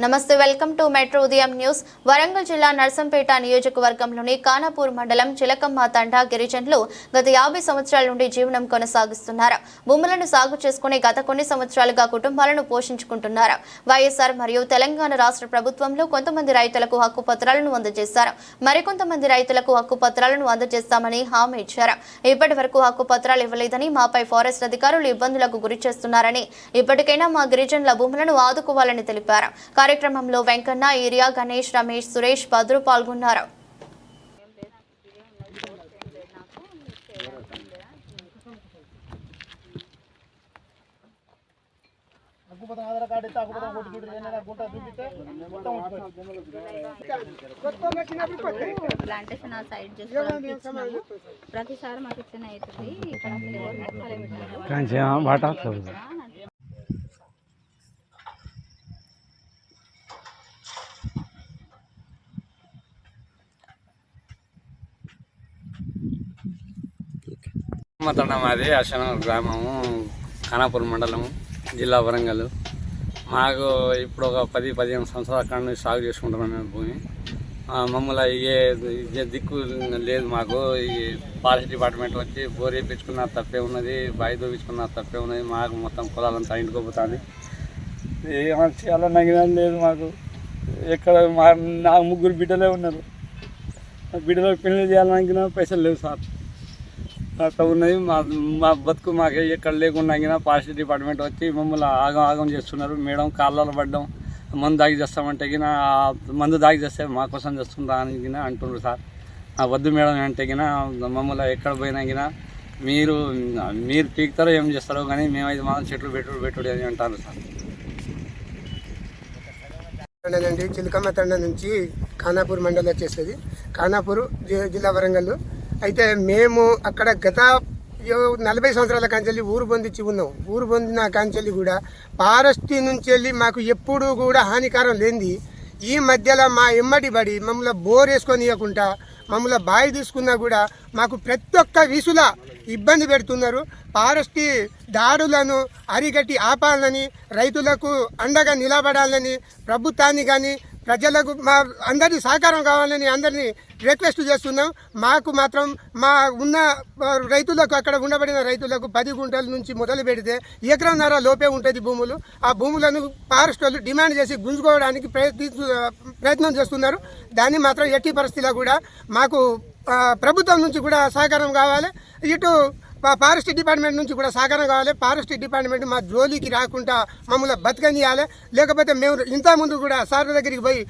నమస్తే welcome to metro Udayam news. Warangal జిల్లా నర్సంపేట నియోజకవర్గంలోని కానాపూర్ మండలం చిలకమ్మ తండా గిరిజనులు గత యాభై సంవత్సరాల నుండి జీవనం కొనసాగిస్తున్నారు. భూములను సాగు చేసుకుని గత కొన్ని సంవత్సరాలుగా కుటుంబాలను పోషించుకుంటున్నారు. వైఎస్ఆర్ మరియు తెలంగాణ రాష్ట్ర ప్రభుత్వంలో కొంతమంది రైతులకు హక్కు పత్రాలను అందజేశారు. మరికొంతమంది రైతులకు హక్కు పత్రాలను అందజేస్తామని హామీ ఇచ్చారు. ఇప్పటి వరకు హక్కు పత్రాలు ఇవ్వలేదని మాపై ఫారెస్ట్ అధికారులు ఇబ్బందులకు గురి చేస్తున్నారని ఇప్పటికైనా మా గిరిజనుల భూములను ఆదుకోవాలని తెలిపారు. కార్యక్రమంలో వెంకన్న ఏరియా గణేష్ రమేష్ సురేష్ భద్రు పాల్గొన్నారు. అగ్గుపతం ఆధార్ కార్డు ఇస్తే అగ్గుపతం కొట్టి చూడు ఏమైనా గుంట చూపిస్తే మొత్తం ప్లాంటేషన్ ఆ సైడ్ ప్రతిసారి మాకు ఇట్లనే అవుతుంది ఇక్కడ ఎవరు మాది అశనం గ్రామము ఖానాపూర్ మండలము జిల్లా వరంగల్. మాకు ఇప్పుడు ఒక పది పదిహేను సంవత్సరాల కాడ నుంచి సాగు చేసుకుంటున్నాం మేము భూమి. మమ్మల్ని ఏ దిక్కు లేదు మాకు. ఈ ఫారెస్ట్ డిపార్ట్మెంట్ వచ్చి బోర్ వేయించుకున్న తప్పే ఉన్నది బావి దోపించుకున్న తప్పే ఉన్నది. మాకు మొత్తం పొలాలంతా ఇంటికోపోతుంది ఏమైనా చేయాలని గినా లేదు మాకు. ఎక్కడ మా నా ముగ్గురు బిడ్డలే ఉన్నారు. ఆ బిడ్డలకు పెళ్ళి చేయాలన్నా పైసలు లేవు సార్. అట్లా ఉన్నది. మా మా బతుకు మాకు ఎక్కడ లేకుండా అయినా ఫారెస్ట్ డిపార్ట్మెంట్ వచ్చి మమ్మల్ని ఆగం ఆగం చేస్తున్నారు. మేడం కాళ్ళలో పడ్డం మందు దాగి చేస్తామంటే గిన మందు దాగి చేస్తే మా కోసం చేస్తుందా అని గిన అంటున్నారు సార్. ఆ వద్దు మేడం అంటే గిన మమ్మల్ని ఎక్కడ పోయినా గిన మీరు మీరు పీకుతారో ఏం చేస్తారో కానీ మేమైతే మాత్రం చెట్లు పెట్టుడు పెట్టుడు అని అంటారు సార్. చిలకమ్మ తండ నుంచి ఖానాపూర్ మండలం వచ్చేసేది. ఖానాపూర్ జి- జిల్లా వరంగల్లో. అయితే మేము అక్కడ గత నలభై సంవత్సరాల కాంచెల్లి ఊరు పొందించి ఉన్నాం. ఊరు పొందిన కాంచెల్లి కూడా ఫారెస్ట్ నుంచి వెళ్ళి మాకు ఎప్పుడూ కూడా హానికరం లేనిది. ఈ మధ్యలో మా ఎమ్మటి పడి మమ్మల్ని బోర్ వేసుకొని ఇవ్వకుండా మమ్మల్ని బావి తీసుకున్నా కూడా మాకు ప్రతి ఒక్క విసుల ఇబ్బంది పెడుతున్నారు. ఫారెస్ట్ దాడులను అరిగట్టి ఆపాలని రైతులకు అండగా నిలబడాలని ప్రభుత్వాన్ని కానీ ప్రజలకు మా అందరినీ సహకారం కావాలని అందరినీ రిక్వెస్ట్ చేస్తున్నాం. మాకు మాత్రం మా ఉన్న రైతులకు అక్కడ ఉండబడిన రైతులకు పది గుంటల నుంచి మొదలు పెడితే ఎకరంన్నర లోపే ఉంటుంది భూములు. ఆ భూములను ఫారెస్ట్ వాళ్ళు డిమాండ్ చేసి గుంజుకోవడానికి ప్రయత్నిస్తు ప్రయత్నం చేస్తున్నారు. దాన్ని మాత్రం ఎట్టి పరిస్థితిలో కూడా మాకు ప్రభుత్వం నుంచి కూడా సహకారం కావాలి. ఇటు ఫారెస్ట్ డిపార్ట్మెంట్ నుంచి కూడా సహకారం కావాలి. ఫారెస్ట్ డిపార్ట్మెంట్ మా జోలికి రాకుండా మమ్మల్ని బతకనియాలి లేకపోతే మేము ఇంత ముందు కూడా సార్ దగ్గరికి పోయి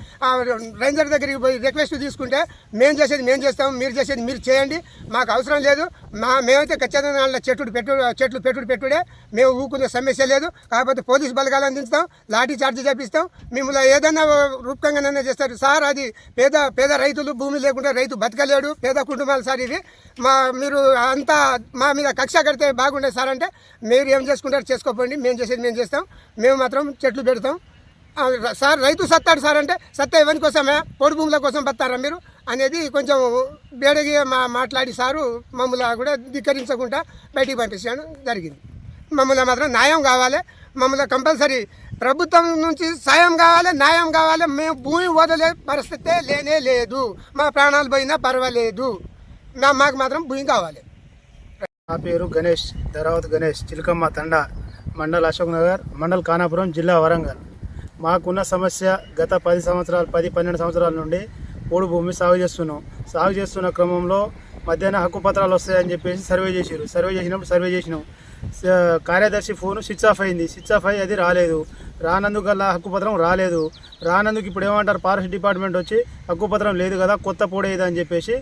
రేంజర్ దగ్గరికి పోయి రిక్వెస్ట్ తీసుకుంటే మేము చేసేది మేము చేస్తాం మీరు చేసేది మీరు చేయండి. మాకు అవసరం లేదు. మా మేమైతే ఖచ్చితంగా వాళ్ళ చెట్టు పెట్టు చెట్లు పెట్టుడు పెట్టుడే మేము ఊకునే సమస్య లేదు. కాకపోతే పోలీస్ బలగాలు అందిస్తాం లాఠీ చార్జ్ చేపిస్తాం. మిమ్మల్ని ఏదైనా రూపకంగానైనా చేస్తారు. సార్ అది పేద పేద రైతులు భూమి లేకుండా రైతు బతకలేడు. పేద కుటుంబాలు సార్ ఇది మా మీరు అంతా మా మీద కక్ష కడితే బాగుండే సార్ అంటే మీరు ఏం చేసుకుంటారు చేసుకోపోండి. మేము చేసేది మేము చేస్తాం. మేము మాత్రం చెట్లు పెడతాం. సార్ రైతు సత్తాడు సార్ అంటే సత్తా ఎవరి కోసమే? పొడి భూముల కోసం బతారా మీరు? అనేది కొంచెం బేడగి మా మాట్లాడి సారు మమ్మల్ని కూడా ధిక్కరించకుండా బయటికి పంపించడం జరిగింది. మమ్మల్ని మాత్రం న్యాయం కావాలి. మమ్మల్ని కంపల్సరీ ప్రభుత్వం నుంచి సాయం కావాలి న్యాయం కావాలి. మేము భూమి వదలే పరిస్థితే లేనే లేదు. మా ప్రాణాలు పోయినా పర్వాలేదు. మా- మాకు మాత్రం భూమి కావాలి. నా పేరు గణేష్ ధరావత్ గణేష్ చిలకమ్మ తండ మండల్ అశోక్ నగర్ మండల్ కానాపురం జిల్లా వరంగల్. మాకున్న సమస్య గత పది సంవత్సరాలు పది పన్నెండు సంవత్సరాల నుండి పోడు భూమి సాగు చేస్తున్నాం. సాగు చేస్తున్న క్రమంలో మధ్యాహ్న హక్కు పత్రాలు వస్తాయని చెప్పేసి సర్వే చేశారు సర్వే చేసినప్పుడు సర్వే చేసినాం. కార్యదర్శి ఫోన్ స్విచ్ ఆఫ్ అయింది. స్విచ్ ఆఫ్ అయ్యి అది రాలేదు. రానందుకల్లా హక్కుపత్రం రాలేదు. రానందుకు ఇప్పుడు ఏమంటారు ఫారెస్ట్ డిపార్ట్మెంట్ వచ్చి హక్కుపత్రం లేదు కదా కొత్త పొడేది అని చెప్పేసి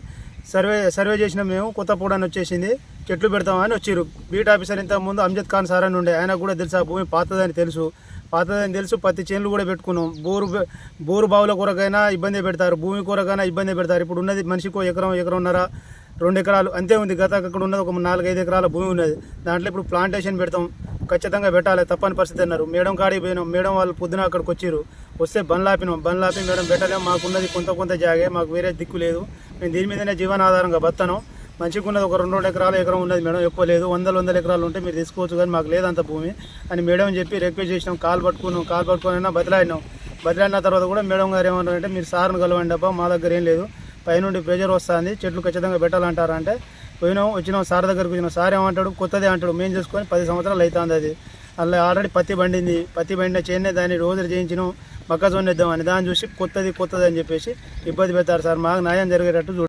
సర్వే సర్వే చేసిన మేము కొత్త పూడని వచ్చేసింది. చెట్లు పెడతామని వచ్చారు బీట్ ఆఫీసర్ ఇంత ముందు అమ్జద్ ఖాన్ సార్ అని ఉండే. ఆయన కూడా తెలుసు ఆ భూమి పాతదని తెలుసు. పాతదని తెలుసు పత్తి చేనులు కూడా పెట్టుకున్నాం. బోరు బోరు బావుల కొరకైనా ఇబ్బంది పెడతారు. భూమి కొరకైనా ఇబ్బంది పెడతారు. ఇప్పుడు ఉన్నది మనిషికో ఎకరం ఎకరంన్నర రెండు ఎకరాలు అంతే ఉంది. గత అక్కడ ఉన్నది ఒక నాలుగైదు ఎకరాల భూమి ఉన్నది. దాంట్లో ఇప్పుడు ప్లాంటేషన్ పెడతాం. ఖచ్చితంగా పెట్టాలి. తప్పని పరిస్థితి అన్నారు. మేడం కాడికి పోయినాం. మేడం వాళ్ళు పొద్దున అక్కడికి వచ్చారు వస్తే బండ్లు ఆపినాం. బండ్లు ఆపి మేడం పెట్టలేము మాకున్నది కొంత కొంత జాగే. మాకు వేరే దిక్కు లేదు. మేము దీని మీదనే జీవనాధారంగా బతాను మంచిగా ఉన్నది ఒక రెండు రెండు ఎకరాలు ఎకరం ఉన్నది మేడం ఎక్కువ లేదు. వందల వందల ఎకరాలు ఉంటే మీరు తీసుకోవచ్చు కానీ మాకు లేదంత భూమి అని మేడం చెప్పి రిక్వెస్ట్ చేసినాం. కాలు పట్టుకున్నాం కాలు పట్టుకుని బదిలాడినాం బదిలాడిన తర్వాత కూడా మేడం గారు ఏమన్నారంటే మీరు సార్ని కలవండి అబ్బా మా దగ్గర ఏం లేదు. పైనుండి ప్రెజర్ వస్తుంది చెట్లు ఖచ్చితంగా పెట్టాలంటారంటే పోయినాం వచ్చినాం సార్ దగ్గరకు వచ్చినాం. సార్ ఏమంటాడు? కొత్తది అంటాడు. మేము చేసుకొని పది సంవత్సరాలు అవుతుంది అది. అలా ఆల్రెడీ పత్తి బండింది పత్తి బండిన చేనే దాన్ని రోజులు చేయించినాం. మొక్కజొన్న ఇద్దామని దాన్ని చూసి కొత్తది కొత్తది అని చెప్పేసి ఇబ్బంది పెడతారు సార్. మాకు న్యాయం జరిగేటట్టు